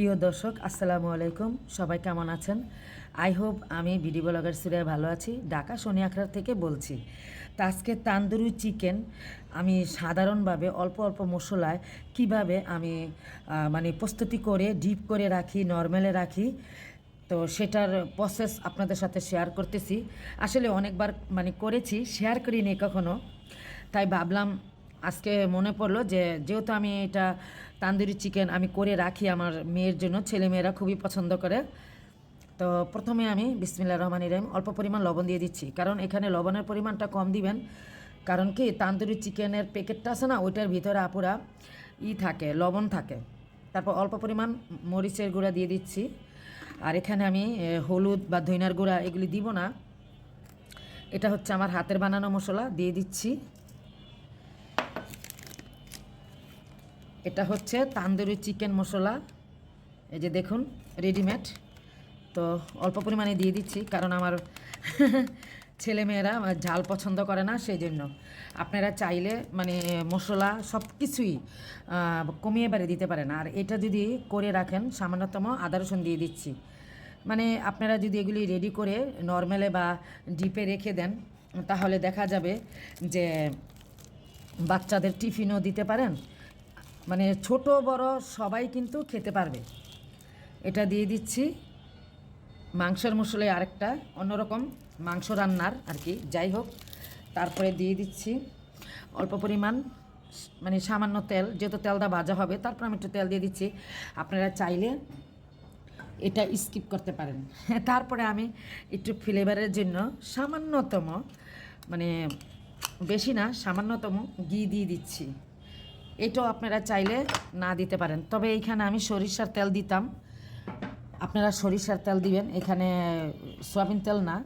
প্রিয় দর্শক, আসসালামু আলাইকুম। সবাই কেমন আছেন? আই হোপ আমি বিডি ব্লগার সিরিয়ায় ভালো আছি। ঢাকা শনি আখড়া থেকে বলছি, তা আজকে তান্দুরি চিকেন আমি সাধারণভাবে অল্প অল্প মশলায় কীভাবে আমি মানে প্রস্তুতি করে, ডিপ করে রাখি, নর্মালে রাখি, তো সেটার প্রসেস আপনাদের সাথে শেয়ার করতেছি। আসলে অনেকবার মানে করেছি, শেয়ার করিনি কখনো। তাই ভাবলাম, আজকে মনে পড়ল যে, যেহেতু আমি এটা তান্দুরি চিকেন আমি করে রাখি আমার মেয়ের জন্য। ছেলে মেয়েরা খুবই পছন্দ করে। তো প্রথমে আমি বিসমিল্লা রহমান ইরাম অল্প পরিমাণ লবণ দিয়ে দিচ্ছি। কারণ এখানে লবণের পরিমাণটা কম দিবেন। কারণ কি, তান্দুরি চিকেনের প্যাকেটটা আছে না, ওইটার ভিতরে আপুরা ই থাকে, লবণ থাকে। তারপর অল্প পরিমাণ মরিচের গুঁড়া দিয়ে দিচ্ছি। আর এখানে আমি হলুদ বা ধইনার গুঁড়া এগুলি দিব না। এটা হচ্ছে আমার হাতের বানানো মশলা, দিয়ে দিচ্ছি। এটা হচ্ছে তান্দুরি চিকেন মশলা। এই যে দেখুন রেডিমেড তো অল্প পরিমাণে দিয়ে দিচ্ছি, কারণ আমার ছেলেমেয়েরা ঝাল পছন্দ করে না সেই জন্য আপনারা চাইলে মানে মশলা সব কিছুই কমিয়ে বাড়ি দিতে পারেন। আর এটা যদি করে রাখেন, সামান্যতম আদা রসুন দিয়ে দিচ্ছি। মানে আপনারা যদি এগুলি রেডি করে নর্মালে বা ডিপে রেখে দেন, তাহলে দেখা যাবে যে বাচ্চাদের টিফিনও দিতে পারেন মানে ছোট, বড় সবাই কিন্তু খেতে পারবে। এটা দিয়ে দিচ্ছি মাংসের মশলায় আরেকটা অন্যরকম মাংস রান্নার আর কি। যাই হোক, তারপরে দিয়ে দিচ্ছি অল্প পরিমাণ মানে সামান্য তেল, যেহেতু তেলটা ভাজা হবে, তারপর আমি একটু তেল দিয়ে দিচ্ছি। আপনারা চাইলে এটা স্কিপ করতে পারেন। তারপরে আমি একটু ফ্লেভারের জন্য সামান্যতম মানে বেশি না, সামান্যতম ঘি দিয়ে দিচ্ছি। এটাও আপনারা চাইলে না দিতে পারেন। তবে এইখানে আমি সরিষার তেল দিতাম। আপনারা সরিষার তেল দিবেন। এখানে সয়াবিন তেল না।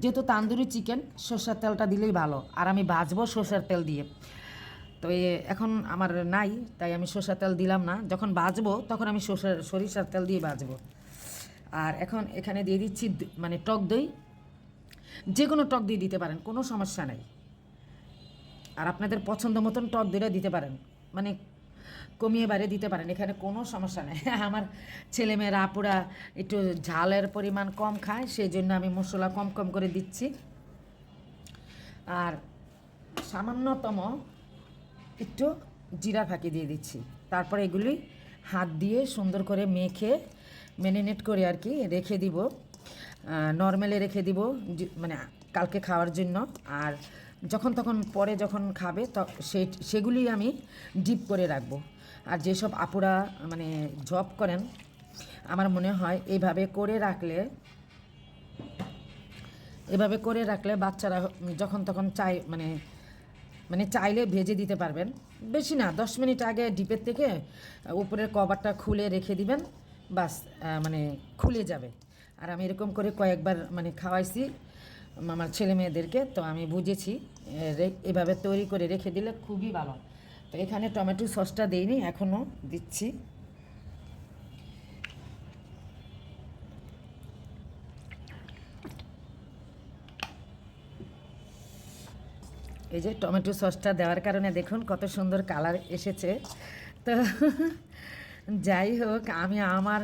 যেহেতু তান্দুরি চিকেন, সরষার তেলটা দিলেই ভালো। আর আমি ভাজবো সরষার তেল দিয়ে। তো এখন আমার নাই, তাই আমি সরষার তেল দিলাম না। যখন ভাজবো, তখন আমি সরষার, সরিষার তেল দিয়ে ভাজবো। আর এখন এখানে দিয়ে দিচ্ছি মানে টক দই। যে কোনো টক দই দিতে পারেন, কোনো সমস্যা নেই। আর আপনাদের পছন্দ মতন টক দইটা দিতে পারেন। মানে কমিয়ে বাড়িয়ে দিতে পারেন, এখানে কোনো সমস্যা নেই। আমার ছেলেমেয়েরা আপুরা একটু ঝালের পরিমাণ কম খায় সেই জন্য আমি মশলা কম কম করে দিচ্ছি। আর সামান্যতম একটু জিরা ফাঁকি দিয়ে দিচ্ছি। তারপরে এগুলি হাত দিয়ে সুন্দর করে মেখে, ম্যারিনেট করে আর কি রেখে দিব। নর্মালে রেখে দিব মানে কালকে খাওয়ার জন্য। আর যখন তখন পরে যখন খাবে সেই সেগুলি আমি ডিপ করে রাখব। আর যেসব আপুরা মানে জব করেন, আমার মনে হয় এইভাবে করে রাখলে, এভাবে করে রাখলে বাচ্চারা যখন তখন চাই মানে মানে চাইলে ভেজে দিতে পারবেন। বেশি না, দশ মিনিট আগে ডিপের থেকে উপরের কভারটা খুলে রেখে দিবেন, বাস মানে খুলে যাবে। আর আমি এরকম করে কয়েকবার মানে খাওয়াইছি। আমার ছেলে মেয়েদেরকে, তো আমি বুঝেছি এভাবে তৈরি করে রেখে দিলে খুবই ভালো। তো এখানে টমেটো সসটা দিইনি, এখনও দিচ্ছি। এই যে টমেটো সসটা দেওয়ার কারণে দেখুন কত সুন্দর কালার এসেছে। তো যাই হোক, আমি আমার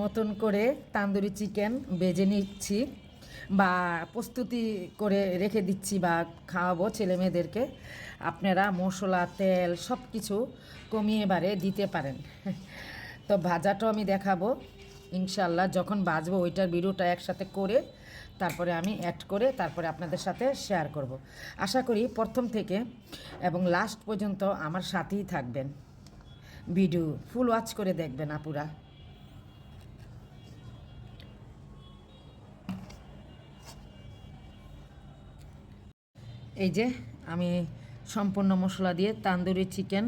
মতন করে তান্দুরি চিকেন বেজে নিচ্ছি। বা প্রস্তুতি করে রেখে দিচ্ছি বা খাওয়াবো ছেলে মেয়েদেরকে আপনারা মশলা, তেল সব কিছু কমিয়ে বারে দিতে পারেন। তো ভাজাটাও আমি দেখাবো। ইনশাল্লাহ যখন বাজবো ওইটার ভিডিওটা একসাথে করে তারপরে আমি অ্যাড করে তারপরে আপনাদের সাথে শেয়ার করব। আশা করি প্রথম থেকে এবং লাস্ট পর্যন্ত আমার সাথেই থাকবেন। ভিডিও ফুল ওয়াচ করে দেখবেন আপুরা। এই যে আমি সম্পূর্ণ মশলা দিয়ে তান্দুরি চিকেন,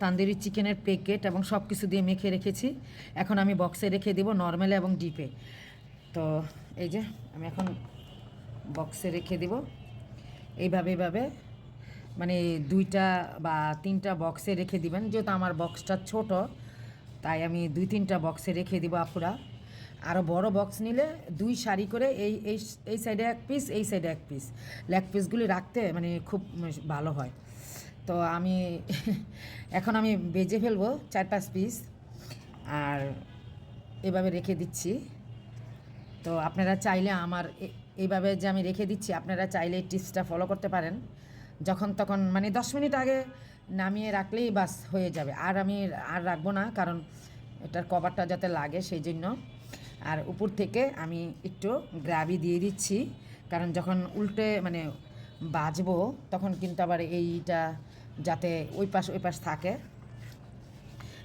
তান্দুরি চিকেনের প্যাকেট এবং সব কিছু দিয়ে মেখে রেখেছি। এখন আমি বক্সে রেখে দেবো নর্মালে এবং ডিপে তো এই যে আমি এখন বক্সে রেখে দেব। এইভাবে এইভাবে মানে দুইটা বা তিনটা বক্সে রেখে দিবেন। যেহেতু আমার বক্সটা ছোট, তাই আমি দুই তিনটা বক্সে রেখে দিব আপুরা। আরও বড় বক্স নিলে দুই শাড়ি করে এই এই এই সাইডে এক পিস এই সাইডে এক পিস লেগ পিসগুলি রাখতে মানে খুব ভালো হয়। তো আমি এখন আমি বেজে ফেলব চার পাঁচ পিস আর এভাবে রেখে দিচ্ছি। তো আপনারা চাইলে আমার এইভাবে যে আমি রেখে দিচ্ছি, আপনারা চাইলে এই টিপসটা ফলো করতে পারেন। যখন তখন মানে দশ মিনিট আগে নামিয়ে রাখলেই বাস হয়ে যাবে। আর আমি আর রাখব না, কারণ এটার কভারটা যাতে লাগে সেই জন্য। আর উপর থেকে আমি একটু গ্রাভি দিয়ে দিচ্ছি। কারণ যখন উল্টে মানে বাজবো, তখন কিন্তু আবার এইটা যাতে ওই পাশ ওই পাশ থাকে।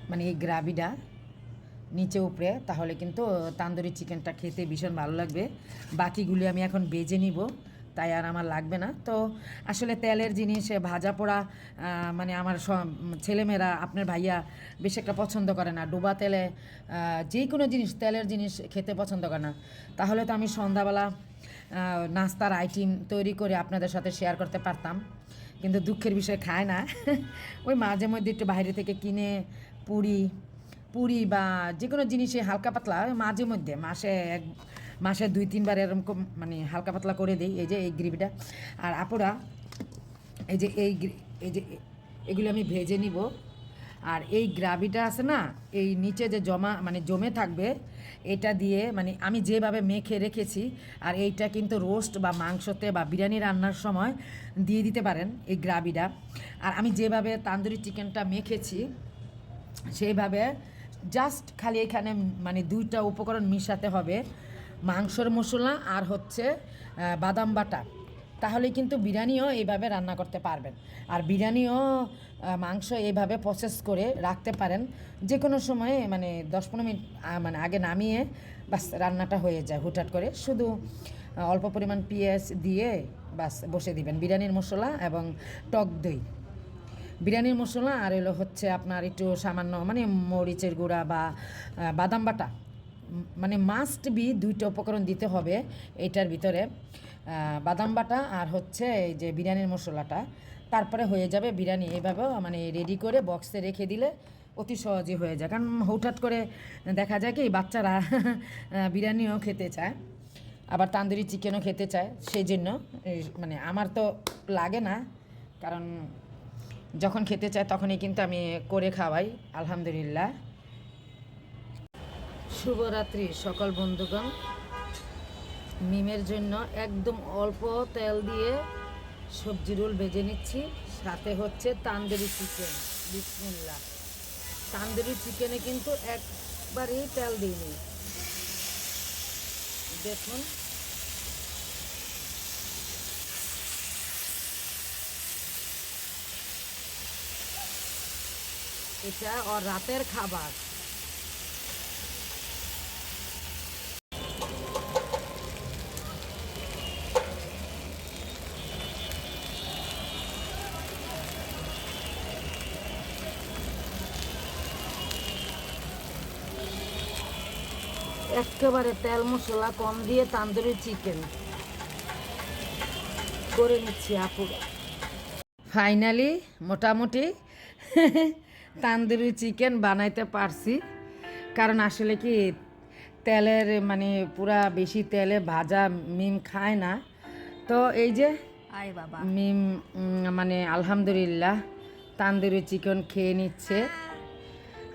মানে এই গ্রাভিটা নিচে উপরে তাহলে কিন্তু তান্দুরি চিকেনটা খেতে ভীষণ ভালো লাগবে। বাকিগুলি আমি এখন বেজে নিব। তাই আর আমার লাগবে না। তো আসলে তেলের জিনিস ভাজা পোড়া মানে আমার ছেলেমেয়েরা, আপনার ভাইয়া বেশি একটা পছন্দ করে না। ডোবা তেলে যে কোনো জিনিস, তেলের জিনিস খেতে পছন্দ করে না। তাহলে তো আমি সন্ধ্যাবেলা নাস্তার আইটেম তৈরি করে আপনাদের সাথে শেয়ার করতে পারতাম। কিন্তু দুঃখের বিষয় খায় না। ওই মাঝে মধ্যে একটু বাইরে থেকে কিনে পুরি পুরি বা যে কোনো জিনিসে হালকা পাতলা মাঝে মধ্যে, মাসে এক মাসে দুই, তিনবার এরকম মানে হালকা পাতলা করে দিই, এই যে এই গ্রেভিটা। আর আপুরা, এই যে এই এই যে এগুলো আমি ভেজে নিব। আর এই গ্রাভিটা আছে না, এই নিচে যে জমা মানে জমে থাকবে, এটা দিয়ে মানে আমি যেভাবে মেখে রেখেছি, আর এইটা কিন্তু রোস্ট বা মাংসতে বা বিরিয়ানি রান্নার সময় দিয়ে দিতে পারেন এই গ্রাভিটা। আর আমি যেভাবে তান্দুরি চিকেনটা মেখেছি সেইভাবে জাস্ট খালি এখানে মানে দুইটা উপকরণ মিশাতে হবে। মাংসর মশলা আর হচ্ছে বাদাম বাটা। তাহলে কিন্তু বিরিয়ানিও এইভাবে রান্না করতে পারবেন। আর বিরিয়ানিও মাংস এইভাবে প্রসেস করে রাখতে পারেন। যে কোনো সময়ে মানে দশ পনেরো মিনিট মানে আগে নামিয়ে বাস রান্নাটা হয়ে যায় হুটহাট করে। শুধু অল্প পরিমাণ পেঁয়াজ দিয়ে বাস বসে দিবেন। বিরিয়ানির মশলা এবং টক দই। বিরিয়ানির মশলা আর এলো হচ্ছে আপনার একটু সামান্য মানে মরিচের গুঁড়া বা বাদাম বাটা। মানে মাস্ট বি দুইটা উপকরণ দিতে হবে এটার ভিতরে। বাদাম বাটা আর হচ্ছে এই যে বিরিয়ানির মশলাটা। তারপরে হয়ে যাবে বিরিয়ানি। এইভাবেও মানে রেডি করে বক্সে রেখে দিলে অতি সহজে হয়ে যায়। কারণ হঠাৎ করে দেখা যায় কি, বাচ্চারা বিরিয়ানিও খেতে চায়, আবার তান্দুরি চিকেনও খেতে চায়। সেই জন্য মানে আমার তো লাগে না, কারণ যখন খেতে চায় তখনই কিন্তু আমি করে খাওয়াই, আলহামদুলিল্লাহ। শুভরাত্রি, সকল বন্ধুগণ। মিমের জন্য একদম অল্প তেল দিয়ে সবজি রোল ভেজে নিচ্ছি। সাথে হচ্ছে তান্দুরি চিকেন বিসমিল্লা তান্দুরি চিকেনে কিন্তু একবারই তেল দিইনি। দেখুন। এটা ওর রাতের খাবার। একেবারে তেল মশলা কম দিয়ে তান্দুরি চিকেন করে নিচ্ছি আপুরা ফাইনালি মোটামুটি তান্দুরি চিকেন বানাইতে পারছি। কারণ আসলে কি তেলের মানে পুরা বেশি তেলে ভাজা মিম খায় না। তো এই যে আয় বাবা। মিম মানে আলহামদুলিল্লাহ তান্দুরি চিকেন খেয়ে নিচ্ছে।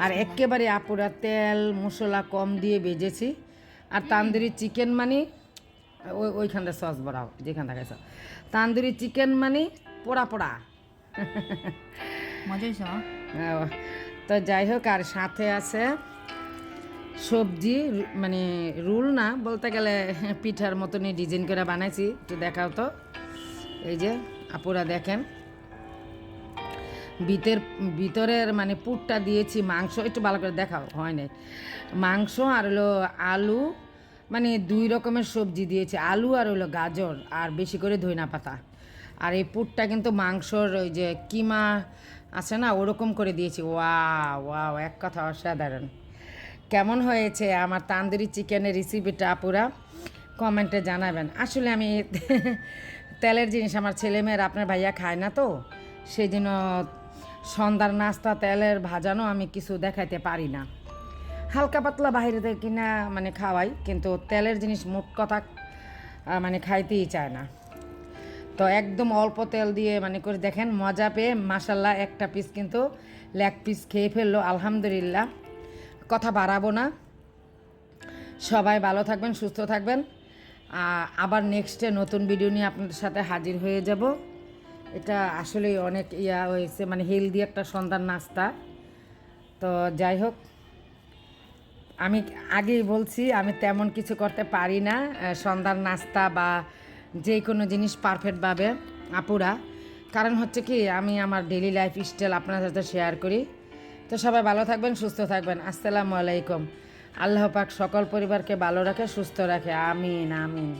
আর একেবারে আপুরা তেল মশলা কম দিয়ে ভেজেছি। আর তান্দুরি চিকেন মানে ওই ওইখানটা সস বড়াও যেখান থেকে সস। তান্দুরি চিকেন মানে পোড়া পোড়া। তো যাই হোক আর সাথে আছে সবজি মানে রুল না বলতে গেলে পিঠার মতনই ডিজাইন করে বানাইছি একটু দেখাও তো। এই যে আপুরা দেখেন। ভিতর ভিতরের মানে পুরটা দিয়েছি, মাংস একটু ভালো করে দেখাও, হয় নাই। মাংস আর হলো আলু মানে দুই রকমের সবজি দিয়েছি, আলু আর হলো গাজর, আর বেশি করে ধইনা পাতা। আর এই পুরটা কিন্তু মাংসর ওই যে কিমা আছে না, ওরকম করে দিয়েছি। ওয়া ওয়া এক কথা অসাধারণ। কেমন হয়েছে আমার তান্দুরি চিকেনের রেসিপিটা আপুরা? কমেন্টে জানাবেন। আসলে আমি তেলের জিনিস আমার ছেলেমেয়ের, আপনার ভাইয়া খায় না তো সেই জন্য সন্ধ্যার নাস্তা, তেলের ভাজানো আমি কিছু দেখাইতে পারি না। হালকা পাতলা বাইরে থেকে কিনা মানে খাওয়াই, কিন্তু তেলের জিনিস মোট কথা মানে খাইতেই চায় না। তো একদম অল্প তেল দিয়ে মানে করে দেখেন, মজা পেয়ে মাসাল্লাহ একটা পিস কিন্তু লেগ পিস খেয়ে ফেলল, আলহামদুলিল্লাহ। কথা বাড়াবো না। সবাই ভালো থাকবেন, সুস্থ থাকবেন। আবার নেক্সটে নতুন ভিডিও নিয়ে আপনাদের সাথে হাজির হয়ে যাব। এটা আসলে অনেক ইয়া হয়েছে মানে হেলদি একটা সন্ধ্যার নাস্তা। তো যাই হোক, আমি আগেই বলছি, আমি তেমন কিছু করতে পারি না সন্ধ্যার নাস্তা বা যে কোনো জিনিস পারফেক্টভাবে আপুরা। কারণ হচ্ছে কি, আমি আমার ডেলি লাইফ স্টাইল আপনার সাথে শেয়ার করি। তো সবাই ভালো থাকবেন, সুস্থ থাকবেন। আসসালামু আলাইকুম। আল্লাহ পাক সকল পরিবারকে ভালো রাখে, সুস্থ রাখে। আমিন আমিন।